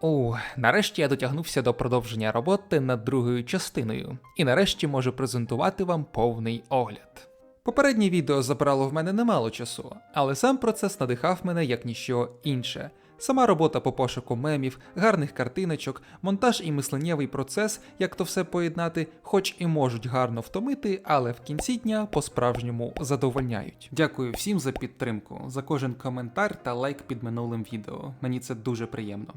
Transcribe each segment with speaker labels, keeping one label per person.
Speaker 1: О, нарешті я дотягнувся до продовження роботи над другою частиною, і нарешті можу презентувати вам повний огляд. Попереднє відео забрало в мене немало часу, але сам процес надихав мене як ніщо інше. Сама робота по пошуку мемів, гарних картиночок, монтаж і мисленнєвий процес, як то все поєднати, хоч і можуть гарно втомити, але в кінці дня по-справжньому задовольняють. Дякую всім за підтримку, за кожен коментар та лайк під минулим відео. Мені це дуже приємно.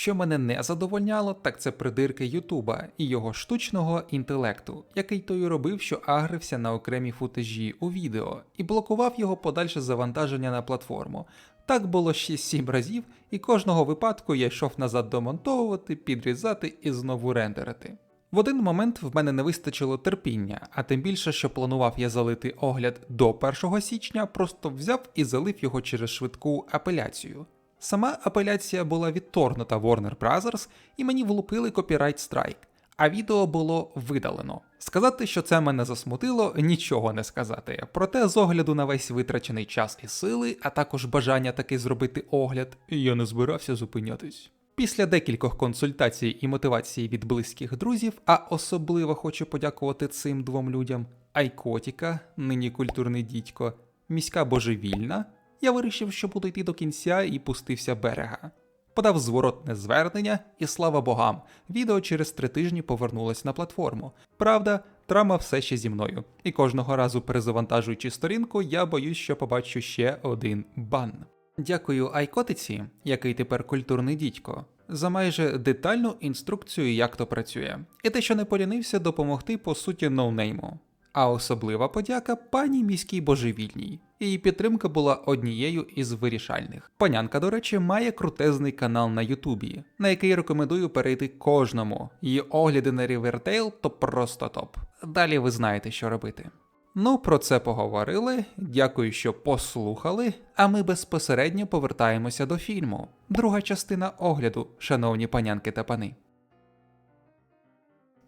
Speaker 1: Що мене не задовольняло, так це придирки Ютуба і його штучного інтелекту, який той робив, що агрився на окремі футажі у відео і блокував його подальше завантаження на платформу. Так було ще 7 разів, і кожного випадку я йшов назад домонтовувати, підрізати і знову рендерити. В один момент в мене не вистачило терпіння, а тим більше, що планував я залити огляд до 1 січня, просто взяв і залив його через швидку апеляцію. Сама апеляція була відторгнута Warner Bros. і мені влупили копірайт страйк, а відео було видалено. Сказати, що це мене засмутило, нічого не сказати. Проте, з огляду на весь витрачений час і сили, а також бажання таки зробити огляд, я не збирався зупинятись. Після декількох консультацій і мотивації від близьких друзів, а особливо хочу подякувати цим двом людям: Айкотіка, нині культурний дідько, міська божевільна. Я вирішив, що буду йти до кінця і пустився берега. Подав зворотне звернення, і слава богам, відео через три тижні повернулось на платформу. Правда, трама все ще зі мною, і кожного разу перезавантажуючи сторінку, я боюсь, що побачу ще один бан. Дякую Айкотиці, який тепер культурний дідько, за майже детальну інструкцію, як то працює, і те, що не полінився допомогти по суті ноунейму. А особлива подяка пані міській божевільній. Її підтримка була однією із вирішальних. Панянка, до речі, має крутезний канал на Ютубі, на який рекомендую перейти кожному. Її огляди на Riverdale то просто топ. Далі ви знаєте, що робити. Ну, про це поговорили. Дякую, що послухали. А ми безпосередньо повертаємося до фільму. Друга частина огляду, шановні панянки та пани.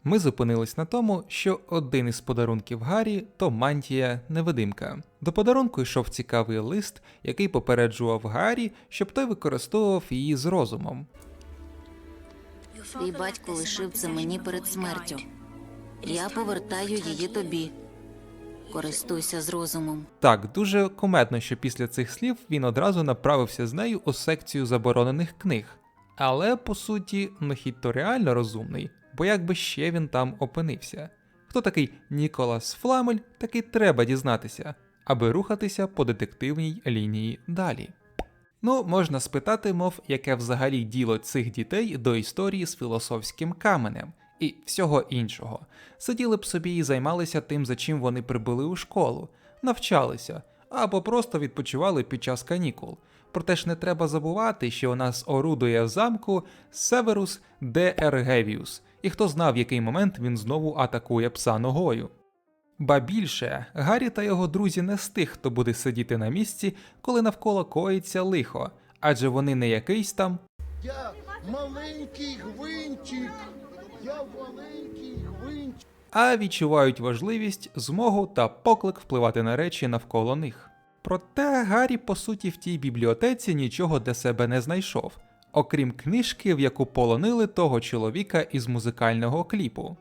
Speaker 1: Ми зупинились на тому, що один із подарунків Гаррі то мантія невидимка. До подарунку йшов цікавий лист, який попереджував Гаррі, щоб той використовував її з розумом.
Speaker 2: Твій батько лишив це мені перед смертю. Я повертаю її тобі. Користуйся з розумом.
Speaker 1: Так, дуже кумедно, що після цих слів він одразу направився з нею у секцію заборонених книг. Але по суті, Нохід то реально розумний, бо якби ще він там опинився. Хто такий Ніколас Фламель, таки треба дізнатися, аби рухатися по детективній лінії далі. Ну, можна спитати, мов, яке взагалі діло цих дітей до історії з філософським каменем і всього іншого. Сиділи б собі і займалися тим, за чим вони прибули у школу, навчалися або просто відпочивали під час канікул. Проте ж не треба забувати, що у нас орудує в замку Северус де Ергевіус, і хто знав, в який момент він знову атакує пса ногою. Ба більше, Гаррі та його друзі не з тих, хто буде сидіти на місці, коли навколо коїться лихо, адже вони не якийсь там
Speaker 3: Я маленький гвинтик. Я маленький гвинтик.
Speaker 1: а відчувають важливість, змогу та поклик впливати на речі навколо них. Проте Гаррі, по суті, в тій бібліотеці нічого для себе не знайшов, окрім книжки, в яку полонили того чоловіка із музикального кліпу.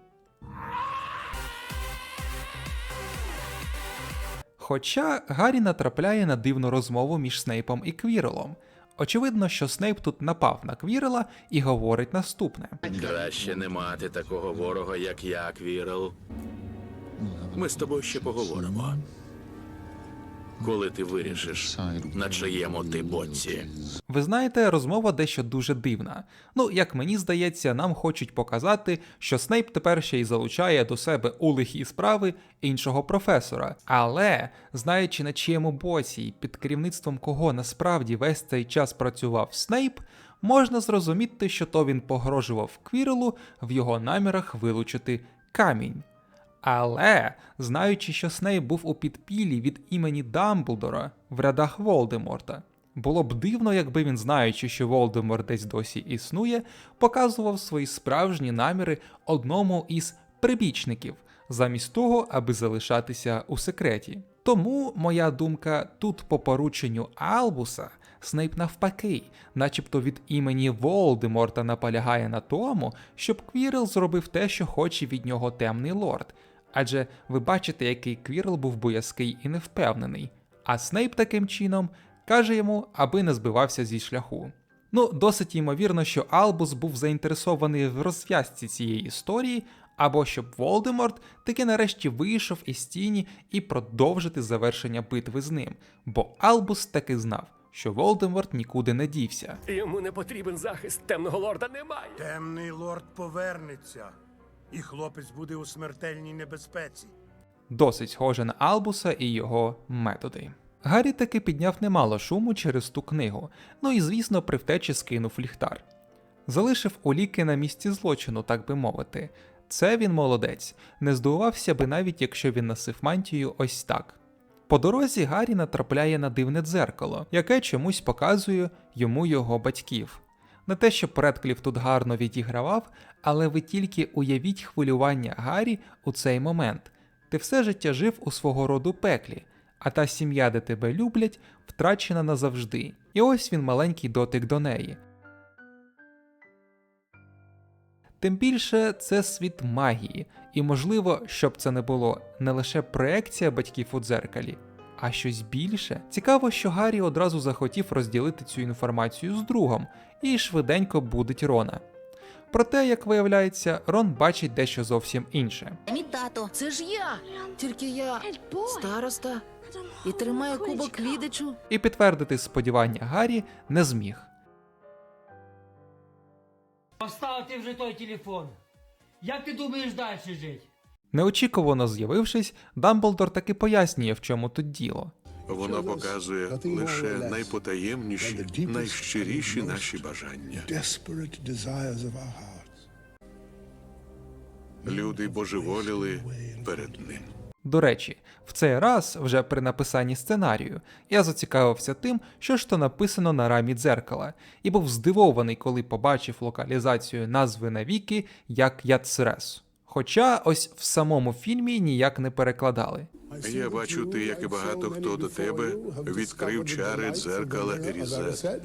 Speaker 1: Хоча Гаррі натрапляє на дивну розмову між Снейпом і Квірелом. Очевидно, що Снейп тут напав на Квірела і говорить наступне.
Speaker 4: Краще не мати такого ворога, як я, Квірел. Ми з тобою ще поговоримо. Коли ти вирішиш, на чиєму ти боці.
Speaker 1: Ви знаєте, розмова дещо дуже дивна. Ну, як мені здається, нам хочуть показати, що Снейп тепер ще й залучає до себе у лихі справи іншого професора. Але, знаючи на чиєму боці і під керівництвом кого насправді весь цей час працював Снейп, можна зрозуміти, що то він погрожував Квірелу в його намірах вилучити камінь. Але, знаючи, що Снейп був у підпіллі від імені Дамблдора в рядах Волдеморта, було б дивно, якби він, знаючи, що Волдеморт десь досі існує, показував свої справжні наміри одному із прибічників, замість того, аби залишатися у секреті. Тому моя думка тут по порученню Албуса Снейп навпаки, начебто від імені Волдеморта наполягає на тому, щоб Квірл зробив те, що хоче від нього темний лорд. Адже ви бачите, який Квірл був боязкий і невпевнений, а Снейп таким чином каже йому, аби не збивався зі шляху. Ну, досить ймовірно, що Албус був заінтересований в розв'язці цієї історії, або щоб Волдеморт таки нарешті вийшов із тіні і продовжити завершення битви з ним, бо Албус таки знав, що Волдеморт нікуди не дівся.
Speaker 5: Йому не потрібен захист, темного лорда немає.
Speaker 6: Темний лорд повернеться, і хлопець буде у смертельній небезпеці.
Speaker 1: Досить схоже на Албуса і його методи. Гаррі таки підняв немало шуму через ту книгу, ну і звісно, при втечі скинув ліхтар. Залишив уліки на місці злочину, так би мовити. Це він молодець, не здивувався би навіть якщо він носив мантію ось так. По дорозі Гаррі натрапляє на дивне дзеркало, яке чомусь показує йому його батьків. Не те, що Предклів тут гарно відігравав, але ви тільки уявіть хвилювання Гаррі у цей момент. Ти все життя жив у свого роду пеклі, а та сім'я, де тебе люблять, втрачена назавжди. І ось він маленький дотик до неї. Тим більше це світ магії, і можливо, щоб це не було не лише проекція батьків у дзеркалі, а щось більше. Цікаво, що Гаррі одразу захотів розділити цю інформацію з другом і швиденько будить Рона. Проте, як виявляється, Рон бачить дещо зовсім інше.
Speaker 2: Мій тато.
Speaker 7: Це ж я. Тільки я староста і тримаю кубок квідичу.
Speaker 1: І підтвердити сподівання Гаррі не зміг.
Speaker 8: Поставити вже той телефон. Як ти думаєш далі жити?
Speaker 1: Неочікувано з'явившись, Дамблдор таки пояснює, в чому тут діло.
Speaker 9: Воно показує лише найпотаємніші, найщиріші наші бажання. Люди божеволіли перед ним.
Speaker 1: До речі, в цей раз, вже при написанні сценарію, я зацікавився тим, що ж то написано на рамі дзеркала, і був здивований, коли побачив локалізацію назви навіки як Яцрес. Хоча ось в самому фільмі ніяк не перекладали.
Speaker 9: Я бачу, ти, як і багато хто до тебе, відкрив чари дзеркала Ерізет.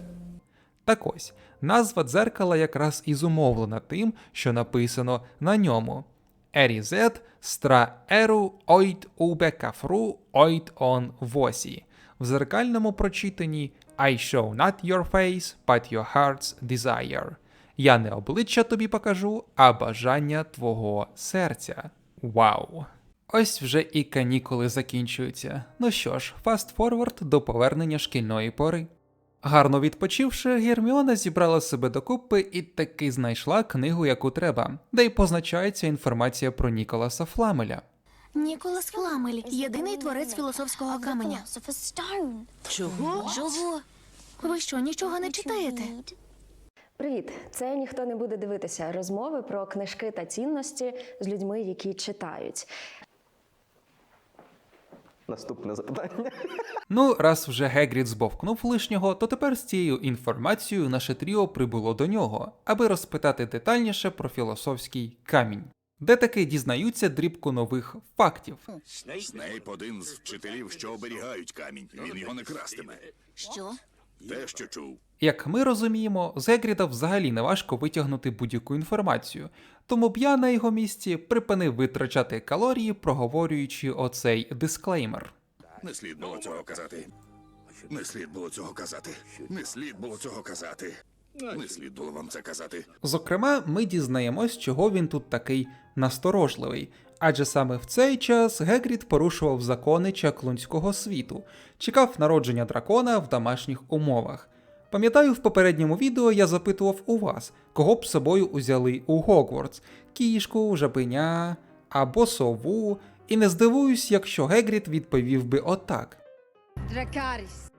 Speaker 1: Так ось, назва дзеркала якраз і зумовлена тим, що написано на ньому. Ерізет стра еру ойт убе кафру ойт он восі. В зеркальному прочитанні I show not your face, but your heart's desire. Я не обличчя тобі покажу, а бажання твого серця. Вау! Ось вже і канікули закінчуються. Ну що ж, фаст-форвард до повернення шкільної пори. Гарно відпочивши, Герміона зібрала себе докупи і таки знайшла книгу, яку треба, де й позначається інформація про Ніколаса Фламеля.
Speaker 2: Ніколас Фламель, єдиний творець філософського каменя.
Speaker 7: Чого?
Speaker 2: Чого? Ви що, нічого не читаєте?
Speaker 10: Привіт! Це ніхто не буде дивитися розмови про книжки та цінності з людьми, які читають.
Speaker 11: Наступне запитання.
Speaker 1: Ну, раз вже Гегрід збовкнув лишнього, то тепер з цією інформацією наше тріо прибуло до нього, аби розпитати детальніше про філософський камінь, де таки дізнаються дрібку нових фактів.
Speaker 12: Снейп один з вчителів, що оберігають камінь. Він його не крастиме.
Speaker 2: Що?
Speaker 12: Те, що чув.
Speaker 1: Як ми розуміємо, з Гегріда взагалі не важко витягнути будь-яку інформацію, тому б я на його місці припинив витрачати калорії, проговорюючи оцей дисклеймер.
Speaker 12: Не слід було цього казати. Не слід було цього казати. Не слід було цього казати. Не слід було вам це казати.
Speaker 1: Зокрема, ми дізнаємось, чого він тут такий насторожливий. Адже саме в цей час Гегрід порушував закони чаклунського світу, чекав народження дракона в домашніх умовах. Пам'ятаю, в попередньому відео я запитував у вас, кого б собою узяли у Гогвартс кішку, жабеня або сову, і не здивуюсь, якщо Гегрід відповів би отак.
Speaker 7: Дракаріс.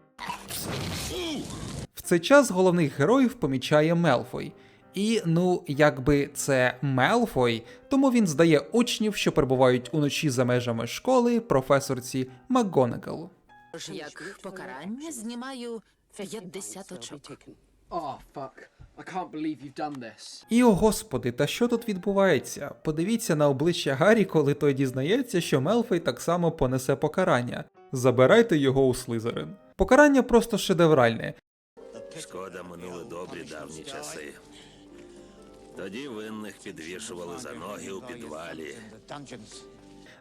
Speaker 1: В цей час головних героїв помічає Мелфой. І ну, якби це Мелфой, тому він здає учнів, що перебувають уночі за межами школи, професорці МакГонагал.
Speaker 7: Як покарання знімаю 50 очок.
Speaker 8: Oh, fuck. I can't believe you've done this.
Speaker 1: І о господи, та що тут відбувається? Подивіться на обличчя Гаррі, коли той дізнається, що Мелфой так само понесе покарання. забирайте його у Слизерин. Покарання просто шедевральне.
Speaker 5: Шкода минули добрі давні часи. Тоді винних підвішували за ноги у підвалі.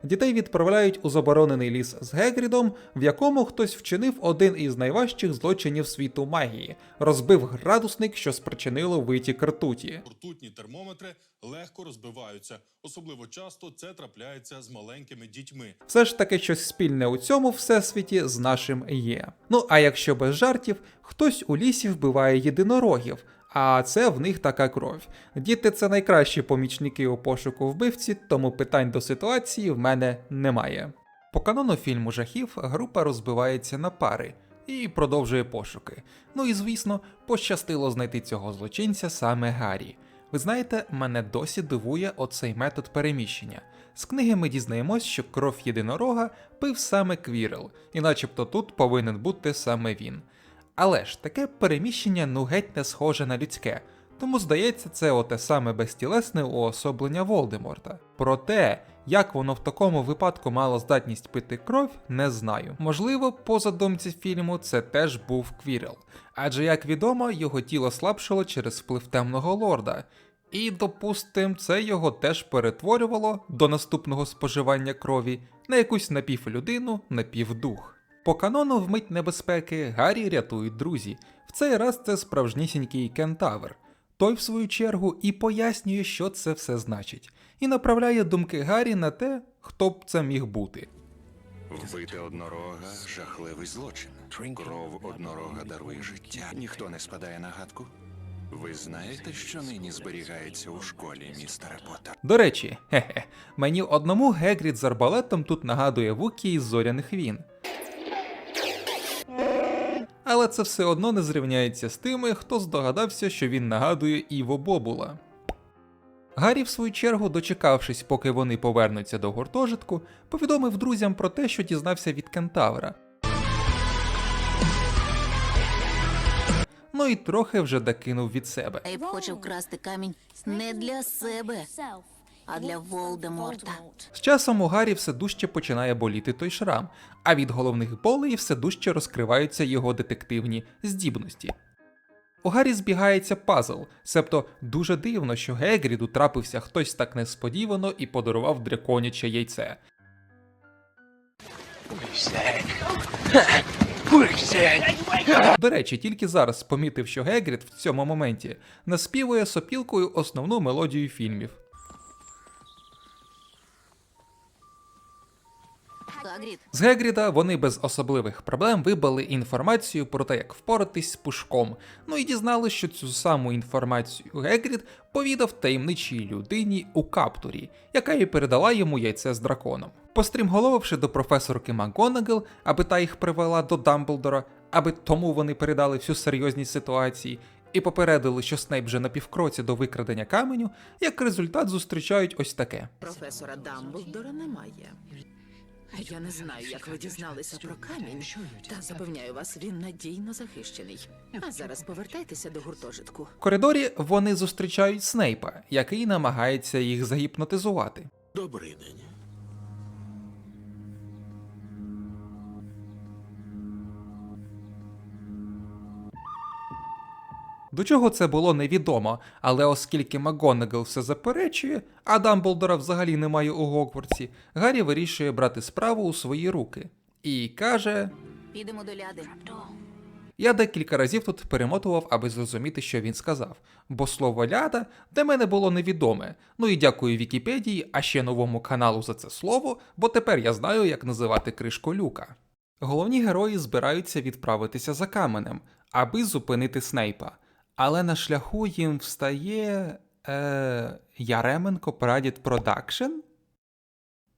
Speaker 1: Дітей відправляють у заборонений ліс з Гегрідом, в якому хтось вчинив один із найважчих злочинів світу магії, розбив градусник, що спричинило витік ртуті.
Speaker 13: Ртутні термометри легко розбиваються. Особливо часто це трапляється з маленькими дітьми.
Speaker 1: Все ж таки щось спільне у цьому всесвіті з нашим є. Ну а якщо без жартів, хтось у лісі вбиває єдинорогів. А це в них така кров. Діти це найкращі помічники у пошуку вбивці, тому питань до ситуації в мене немає. По канону фільму жахів група розбивається на пари і продовжує пошуки. Ну і звісно, пощастило знайти цього злочинця саме Гаррі. Ви знаєте, мене досі дивує оцей метод переміщення. З книги ми дізнаємось, що кров єдинорога пив саме Квірел, і начебто тут повинен бути саме він. Але ж таке переміщення ну геть не схоже на людське, тому здається, це оте саме безтілесне уособлення Волдеморта. Проте, як воно в такому випадку мало здатність пити кров, не знаю. Можливо, по задумці фільму це теж був Квірел, адже, як відомо, його тіло слабшало через вплив темного лорда. І, допустим, це його теж перетворювало до наступного споживання крові на якусь напівлюдину, напівдух. По канону в мить небезпеки Гаррі рятують друзі. В цей раз це справжнісінький кентавр. Той, в свою чергу, і пояснює, що це все значить, і направляє думки Гаррі на те, хто б це міг бути.
Speaker 12: Вбити однорога жахливий злочин. Кров однорога дарує життя. Ніхто не спадає на гадку. Ви знаєте, що нині зберігається у школі, містере Поттер?
Speaker 1: До речі, хе-хе, мені одному Гегрід з арбалетом тут нагадує Вукі із зоряних війн. Але це все одно не зрівняється з тими, хто здогадався, що він нагадує Іво Бобула. Гаррі, в свою чергу, дочекавшись, поки вони повернуться до гуртожитку, повідомив друзям про те, що дізнався від кентавра. Ну і трохи вже докинув від себе.
Speaker 2: Ейб хоче вкрасти камінь не для себе, а для Волдеморта.
Speaker 1: З часом у Гаррі все дужче починає боліти той шрам, а від головних болей все дужче розкриваються його детективні здібності. У Гаррі збігається пазл, себто дуже дивно, що Гегріду трапився хтось так несподівано і подарував драконяче яйце. До речі, тільки зараз помітив, що Гегрід в цьому моменті наспівує сопілкою основну мелодію фільмів.
Speaker 2: Хагрід,
Speaker 1: З Гегріда вони без особливих проблем вибили інформацію про те, як впоратись з пушком. Ну і дізнали, що цю саму інформацію Гегрід повідав таємничій людині у каптурі, яка і передала йому яйце з драконом. Пострімголовивши до професорки МакГонагал, аби та їх привела до Дамблдора, аби тому вони передали всю серйозність ситуації. І попередили, що Снейп вже на півкроці до викрадення каменю, як результат зустрічають ось таке.
Speaker 7: Професора Дамблдора немає. Я не знаю, як ви дізналися про камінь, та запевняю вас, він надійно захищений. А зараз повертайтеся до гуртожитку.
Speaker 1: В коридорі вони зустрічають Снейпа, який намагається їх загіпнотизувати.
Speaker 4: Добрий день.
Speaker 1: До чого це було невідомо, але оскільки МакГонагал все заперечує, а Дамблдора взагалі немає у Гогвартсі, Гаррі вирішує брати справу у свої руки і каже:
Speaker 2: підемо до ляди.
Speaker 1: Я декілька разів тут перемотував, аби зрозуміти, що він сказав, бо слово ляда для мене було невідоме. Ну і дякую Вікіпедії, а ще новому каналу за це слово, бо тепер я знаю, як називати кришку люка. Головні герої збираються відправитися за каменем, аби зупинити Снейпа. Але на шляху їм встає. Е, Яременко Прадід Продакшн?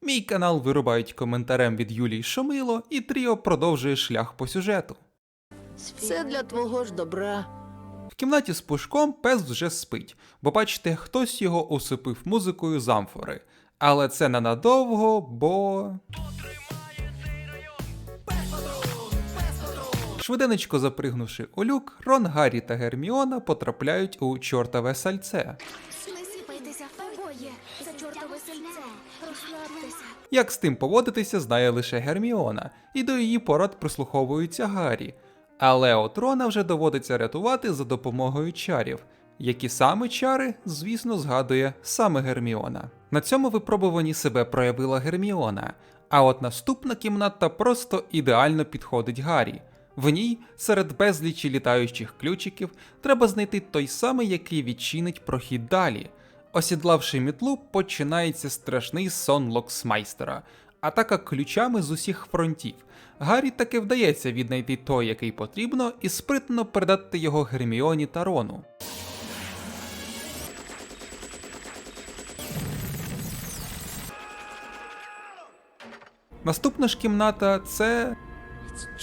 Speaker 1: Мій канал вирубають коментарем від Юлії Шомило, і Тріо продовжує шлях по сюжету.
Speaker 7: Це для твого ж добра.
Speaker 1: В кімнаті з пушком пес вже спить, бо бачите, хтось його усипив музикою з амфори. Але це ненадовго, бо. Швиденечко запригнувши у люк, Рон, Гаррі та Герміона потрапляють у чортове сальце.
Speaker 14: Не сіпайтеся, обоє. Це чортове сельце. Розслабтеся.
Speaker 1: Як з тим поводитися, знає лише Герміона, і до її порад прислуховується Гаррі. Але от Рона вже доводиться рятувати за допомогою чарів. Які саме чари, звісно, згадує саме Герміона. На цьому випробуванні себе проявила Герміона, а от наступна кімната просто ідеально підходить Гаррі. В ній, серед безлічі літаючих ключиків, треба знайти той самий, який відчинить прохід далі. Осідлавши мітлу, починається страшний сон локсмайстера, атака ключами з усіх фронтів. Гаррі таки вдається віднайти той, який потрібно, і спритно передати його Герміоні та Рону. Наступна ж кімната це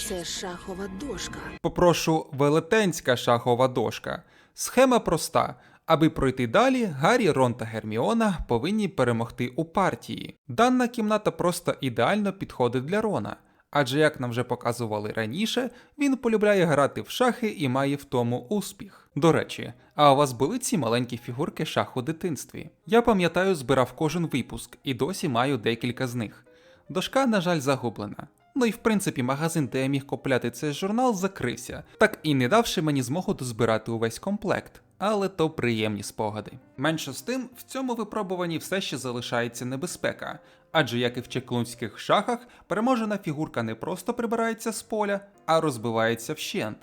Speaker 7: Це шахова дошка.
Speaker 1: Попрошу велетенська шахова дошка. Схема проста. Аби пройти далі, Гаррі, Рон та Герміона повинні перемогти у партії. Дана кімната просто ідеально підходить для Рона, адже, як нам вже показували раніше, він полюбляє грати в шахи і має в тому успіх. До речі, а у вас були ці маленькі фігурки шах у дитинстві? Я пам'ятаю, збирав кожен випуск і досі маю декілька з них. Дошка, на жаль, загублена. Ну і в принципі магазин, де я міг купляти цей журнал, закрився, так і не давши мені змогу дозбирати увесь комплект. Але то приємні спогади. Менше з тим, в цьому випробуванні все ще залишається небезпека, адже як і в чеклунських шахах, переможена фігурка не просто прибирається з поля, а розбивається вщент.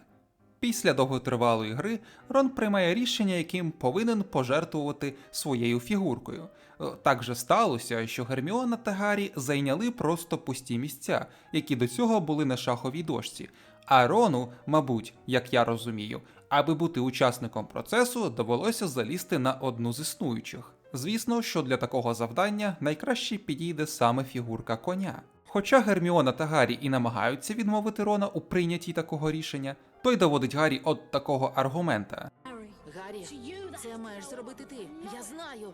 Speaker 1: Після довготривалої гри Рон приймає рішення, яким повинен пожертвувати своєю фігуркою. Е, Так же сталося, що Герміона та Гаррі зайняли просто пусті місця, які до цього були на шаховій дошці. А Рону, мабуть, як я розумію, аби бути учасником процесу, довелося залізти на одну з існуючих. Звісно, що для такого завдання найкраще підійде саме фігурка коня. Хоча Герміона та Гаррі і намагаються відмовити Рона у прийнятті такого рішення, той доводить Гаррі от такого аргумента.
Speaker 7: Гаррі, це маєш зробити ти. Я знаю.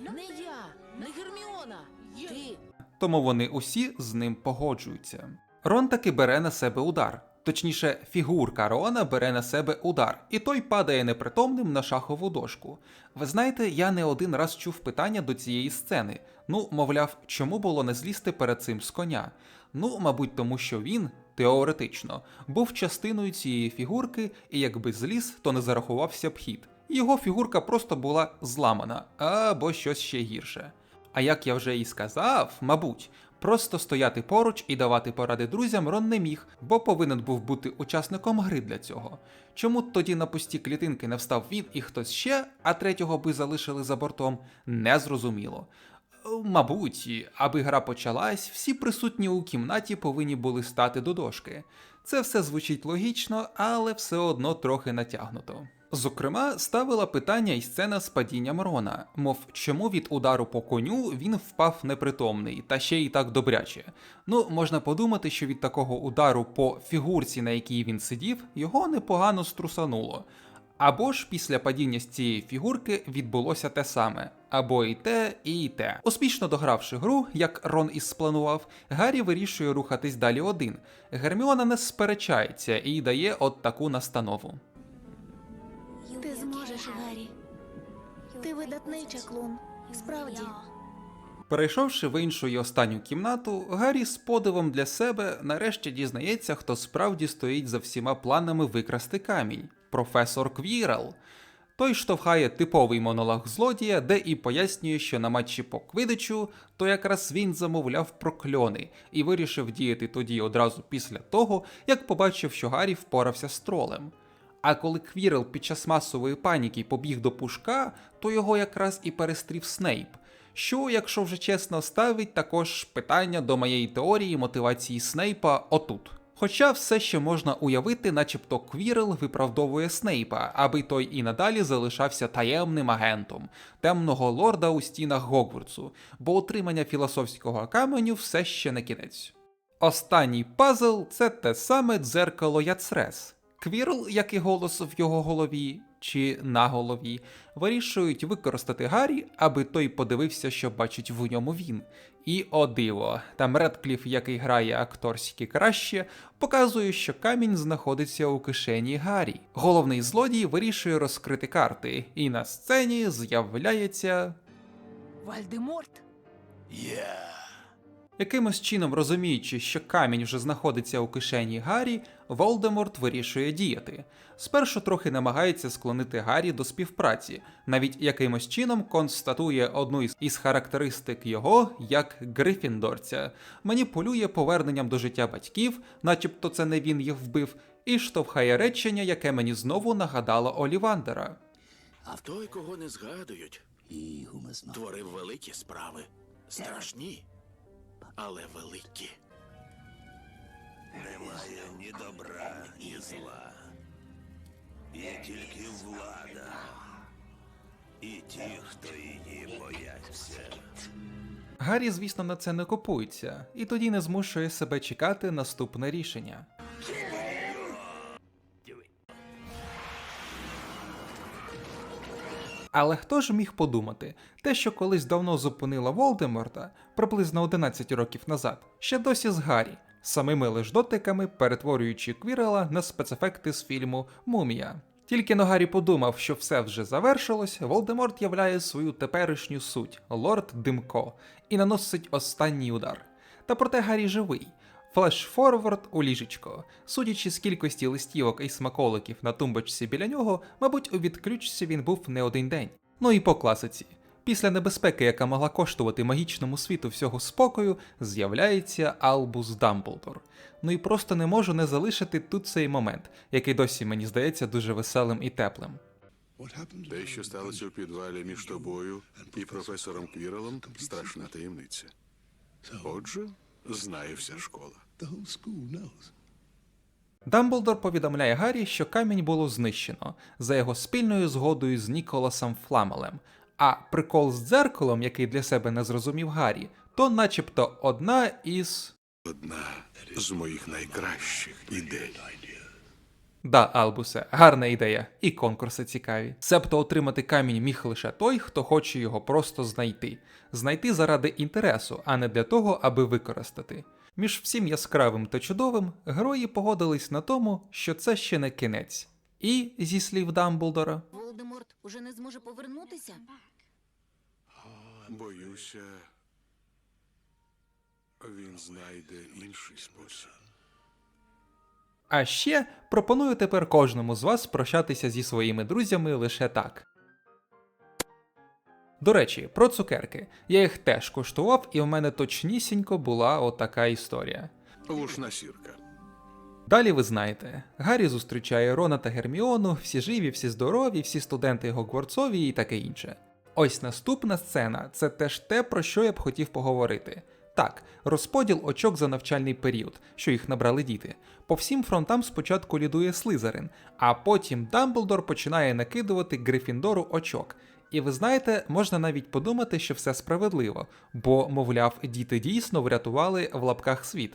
Speaker 7: Не я, не Герміона. Ти.
Speaker 1: тому вони усі з ним погоджуються. Рон таки бере на себе удар. Точніше, фігурка Рона бере на себе удар, і той падає непритомним на шахову дошку. Ви знаєте, я не один раз чув питання до цієї сцени. Ну, мовляв, чому було не злізти перед цим з коня? Ну, мабуть, тому що він, теоретично, був частиною цієї фігурки, і якби зліз, то не зарахувався б хід. Його фігурка просто була зламана, або щось ще гірше. А як я вже і сказав, мабуть, просто стояти поруч і давати поради друзям Рон не міг, бо повинен був бути учасником гри для цього. Чому тоді на пусті клітинки не встав він і хтось ще, а третього би залишили за бортом, незрозуміло. Мабуть, аби гра почалась, всі присутні у кімнаті повинні були стати до дошки. Це все звучить логічно, але все одно трохи натягнуто. Зокрема, ставила питання і сцена з падінням Рона, мов чому від удару по коню він впав непритомний, та ще й так добряче. Ну, можна подумати, що від такого удару по фігурці, на якій він сидів, його непогано струсануло. Або ж після падіння з цієї фігурки відбулося те саме, або і те, і те. Успішно догравши гру, як Рон і спланував, Гаррі вирішує рухатись далі один. Герміона не сперечається і дає от таку настанову.
Speaker 14: Ти зможеш, Гаррі. Ти видатний чаклун. Справді.
Speaker 1: Перейшовши в іншу і останню кімнату, Гаррі з подивом для себе нарешті дізнається, хто справді стоїть за всіма планами викрасти камінь професор Квірел. Той штовхає типовий монолог злодія, де і пояснює, що на матчі по квидичу, то якраз він замовляв прокльони і вирішив діяти тоді одразу після того, як побачив, що Гаррі впорався з тролем. А коли Квірел під час масової паніки побіг до пушка, то його якраз і перестрів Снейп. Що, якщо вже чесно, ставить також питання до моєї теорії мотивації Снейпа отут. Хоча все ще можна уявити, начебто Квірл виправдовує Снейпа, аби той і надалі залишався таємним агентом темного лорда у стінах Гогвурцу, бо отримання філософського каменю все ще не кінець. Останній пазл це те саме дзеркало Яцрес. Квірл, як і голос в його голові чи на голові, вирішують використати Гаррі, аби той подивився, що бачить в ньому він. І о диво, там Редкліф, який грає акторськи краще, показує, що камінь знаходиться у кишені Гаррі. Головний злодій вирішує розкрити карти, і на сцені з'являється
Speaker 7: Вальдеморт.
Speaker 1: Якимось чином розуміючи, що камінь вже знаходиться у кишені Гаррі, Волдеморт вирішує діяти. Спершу трохи намагається склонити Гаррі до співпраці, навіть якимось чином констатує одну із, із характеристик його як Грифіндорця, маніпулює поверненням до життя батьків, начебто це не він їх вбив, і штовхає речення, яке мені знову нагадало Олівандера.
Speaker 4: А той, кого не згадують, творив великі справи. Страшні, але великі.
Speaker 5: Немає ні добра, ні зла. Є тільки влада. І ті, хто її бояться.
Speaker 1: Гаррі, звісно, на це не купується, і тоді не змушує себе чекати наступне рішення. Але хто ж міг подумати, те, що колись давно зупинило Волдеморта, приблизно 11 років назад, ще досі з Гаррі, самими лиш дотиками перетворюючи Квірела на спецефекти з фільму Мумія. Тільки но Гаррі подумав, що все вже завершилось, Волдеморт являє свою теперішню суть лорд Димко і наносить останній удар. Та проте Гаррі живий. Флеш-форвард у ліжечко. Судячи з кількості листівок і смаколиків на тумбочці біля нього, мабуть, у відключці він був не один день. Ну і по класиці. Після небезпеки, яка могла коштувати магічному світу всього спокою, з'являється Албус Дамблдор. Ну і просто не можу не залишити тут цей момент, який досі мені здається дуже веселим і теплим.
Speaker 9: Те, що сталося у підвалі між тобою і професором Квірелом, страшна таємниця. Отже, знає вся школа.
Speaker 3: The whole school knows.
Speaker 1: Дамблдор повідомляє Гаррі, що камінь було знищено за його спільною згодою з Ніколасом Фламелем. А прикол з дзеркалом, який для себе не зрозумів Гаррі, то начебто одна із.
Speaker 9: Одна з моїх найкращих ідей.
Speaker 1: Да, Албусе, гарна ідея, і конкурси цікаві. Себто отримати камінь міг лише той, хто хоче його просто знайти. Знайти заради інтересу, а не для того, аби використати. Між всім яскравим та чудовим герої погодились на тому, що це ще не кінець. І, зі слів Дамблдора,
Speaker 2: Волдеморт уже не зможе повернутися?
Speaker 9: Боюся, він знайде інший спосіб.
Speaker 1: А ще пропоную тепер кожному з вас прощатися зі своїми друзями лише так. До речі, про цукерки. Я їх теж куштував, і в мене точнісінько була отака історія.
Speaker 9: Вушна сірка.
Speaker 1: Далі ви знаєте, Гаррі зустрічає Рона та Герміону, всі живі, всі здорові, всі студенти Гогвартсові і таке інше. Ось наступна сцена це теж те, про що я б хотів поговорити. Так, розподіл очок за навчальний період, що їх набрали діти. По всім фронтам спочатку лідує Слизерин, а потім Дамблдор починає накидувати Грифіндору очок. І ви знаєте, можна навіть подумати, що все справедливо, бо, мовляв, діти дійсно врятували в лапках світ.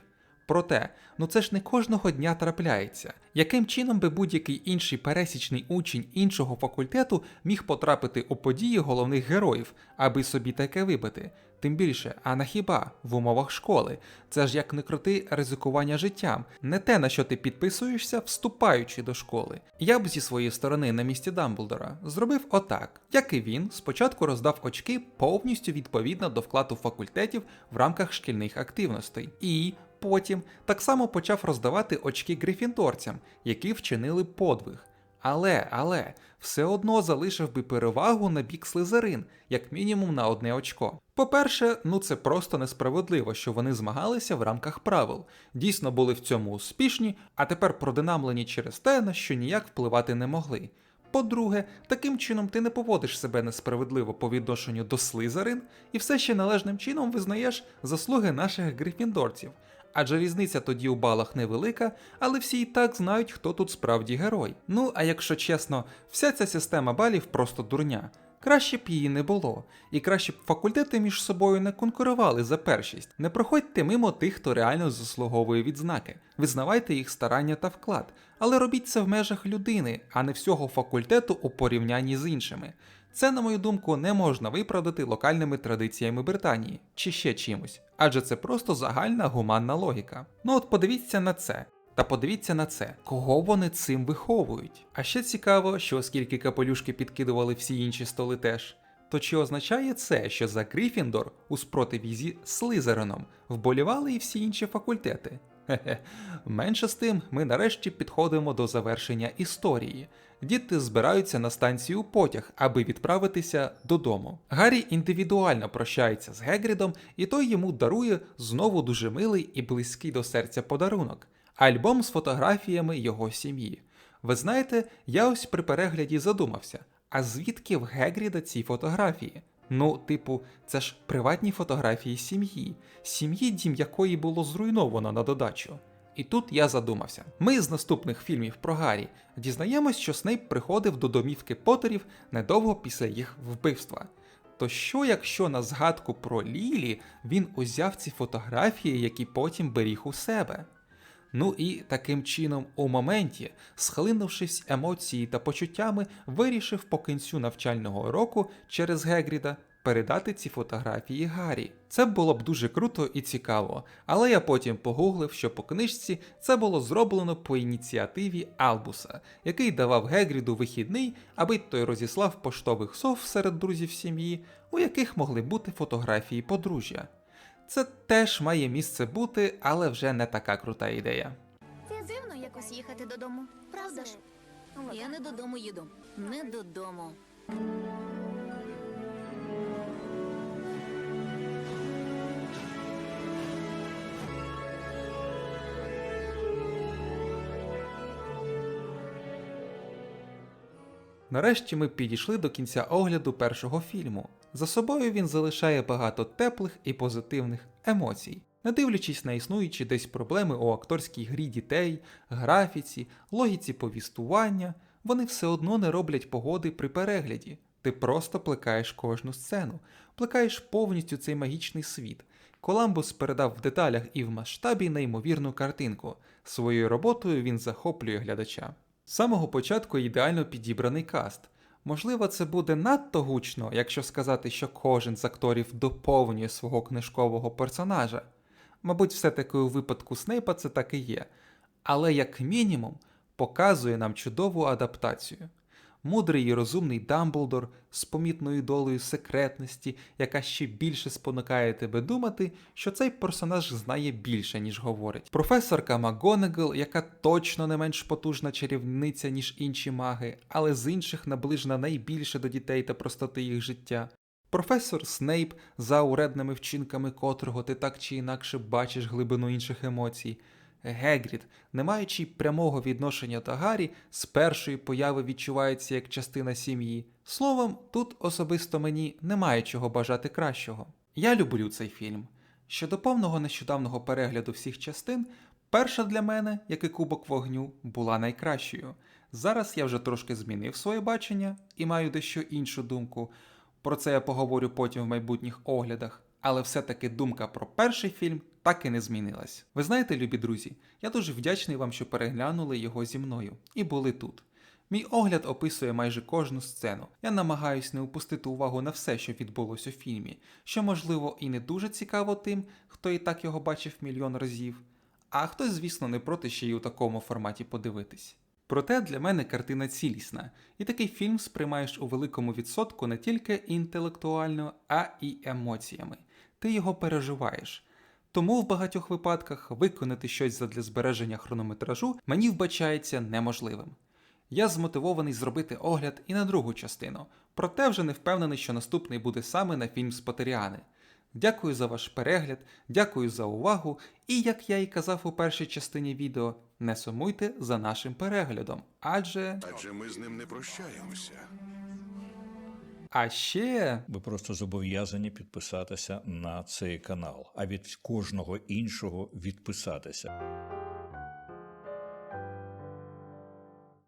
Speaker 1: Проте, ну це ж не кожного дня трапляється. Яким чином би будь-який інший пересічний учень іншого факультету міг потрапити у події головних героїв, аби собі таке вибити? Тим більше, а на хіба в умовах школи? Це ж як не крути ризикування життям, не те на що ти підписуєшся, вступаючи до школи. Я б зі своєї сторони на місці Дамблдора зробив отак, як і він спочатку роздав очки повністю відповідно до вкладу факультетів в рамках шкільних активностей. І потім так само почав роздавати очки грифіндорцям, які вчинили подвиг. Але, але, все одно залишив би перевагу на бік слизерин, як мінімум на одне очко. По-перше, ну це просто несправедливо, що вони змагалися в рамках правил, дійсно були в цьому успішні, а тепер продинамлені через те, на що ніяк впливати не могли. По-друге, таким чином ти не поводиш себе несправедливо по відношенню до слизерин і все ще належним чином визнаєш заслуги наших грифіндорців. Адже різниця тоді у балах невелика, але всі і так знають, хто тут справді герой. Ну а якщо чесно, вся ця система балів просто дурня. Краще б її не було, і краще б факультети між собою не конкурували за першість. Не проходьте мимо тих, хто реально заслуговує відзнаки. Визнавайте їх старання та вклад, але робіть це в межах людини, а не всього факультету у порівнянні з іншими. Це, на мою думку, не можна виправдати локальними традиціями Британії чи ще чимось, адже це просто загальна гуманна логіка. Ну от подивіться на це. Та подивіться на це, кого вони цим виховують. А ще цікаво, що оскільки капелюшки підкидували всі інші столи теж, То чи означає це, що за Грифіндор у спротиві зі Слизерином вболівали і всі інші факультети? Менше з тим, ми нарешті підходимо до завершення історії. Діти збираються на станцію потяг, аби відправитися додому. Гаррі індивідуально прощається з Гегрідом, і той йому дарує знову дуже милий і близький до серця подарунок альбом з фотографіями його сім'ї. Ви знаєте, я ось при перегляді задумався, а звідки в Гегріда ці фотографії? Ну, типу, це ж приватні фотографії сім'ї, сім'ї, дім якої було зруйновано на додачу. І тут я задумався. Ми з наступних фільмів про Гаррі дізнаємось, що Снейп приходив до домівки Поттерів недовго після їх вбивства. То що, якщо на згадку про Лілі він узяв ці фотографії, які потім беріг у себе? Ну і таким чином, у моменті, схлинувшись емоції та почуттями, вирішив по кінцю навчального року через Гегріда передати ці фотографії Гаррі. Це було б дуже круто і цікаво, але я потім погуглив, що по книжці це було зроблено по ініціативі Албуса, який давав Гегріду вихідний, аби той розіслав поштових сов серед друзів сім'ї, у яких могли бути фотографії подружжя. Це теж має місце бути, але вже не така крута ідея.
Speaker 14: Це дивно якось їхати додому, правда ж?
Speaker 2: Я не додому їду. Не додому.
Speaker 1: Нарешті ми підійшли до кінця огляду першого фільму. За собою він залишає багато теплих і позитивних емоцій, не дивлячись на існуючі десь проблеми у акторській грі дітей, графіці, логіці повістування, вони все одно не роблять погоди при перегляді. Ти просто плекаєш кожну сцену, плекаєш повністю цей магічний світ. Коламбус передав в деталях і в масштабі неймовірну картинку. Своєю роботою він захоплює глядача. З самого початку ідеально підібраний каст. Можливо, це буде надто гучно, якщо сказати, що кожен з акторів доповнює свого книжкового персонажа. Мабуть, все-таки у випадку Снейпа це так і є. Але як мінімум показує нам чудову адаптацію. Мудрий і розумний Дамблдор з помітною долею секретності, яка ще більше спонукає тебе думати, що цей персонаж знає більше, ніж говорить. Професорка МакГонагал, яка точно не менш потужна чарівниця, ніж інші маги, але з інших наближена найбільше до дітей та простоти їх життя. Професор Снейп, за уредними вчинками котрого ти так чи інакше бачиш глибину інших емоцій. Гегрід, не маючи прямого відношення до Гаррі, з першої появи відчувається як частина сім'ї. Словом, тут особисто мені немає чого бажати кращого. Я люблю цей фільм. Щодо повного нещодавнього перегляду всіх частин, перша для мене, як і Кубок вогню, була найкращою. Зараз я вже трошки змінив своє бачення і маю дещо іншу думку. Про це я поговорю потім в майбутніх оглядах, але все-таки думка про перший фільм так і не змінилась. Ви знаєте, любі друзі, я дуже вдячний вам, що переглянули його зі мною і були тут. Мій огляд описує майже кожну сцену. Я намагаюсь не упустити увагу на все, що відбулось у фільмі, що можливо і не дуже цікаво тим, хто і так його бачив мільйон разів, а хтось, звісно, не проти ще й у такому форматі подивитись. Проте для мене картина цілісна, і такий фільм сприймаєш у великому відсотку не тільки інтелектуально, а і емоціями. Ти його переживаєш. Тому в багатьох випадках виконати щось задля збереження хронометражу мені вбачається неможливим. Я змотивований зробити огляд і на другу частину, проте вже не впевнений, що наступний буде саме на фільм Спотеріани. Дякую за ваш перегляд, дякую за увагу, і як я і казав у першій частині відео, не сумуйте за нашим переглядом, адже.
Speaker 9: Адже ми з ним не прощаємося.
Speaker 1: А ще.
Speaker 15: Ви просто зобов'язані підписатися на цей канал, а від кожного іншого відписатися.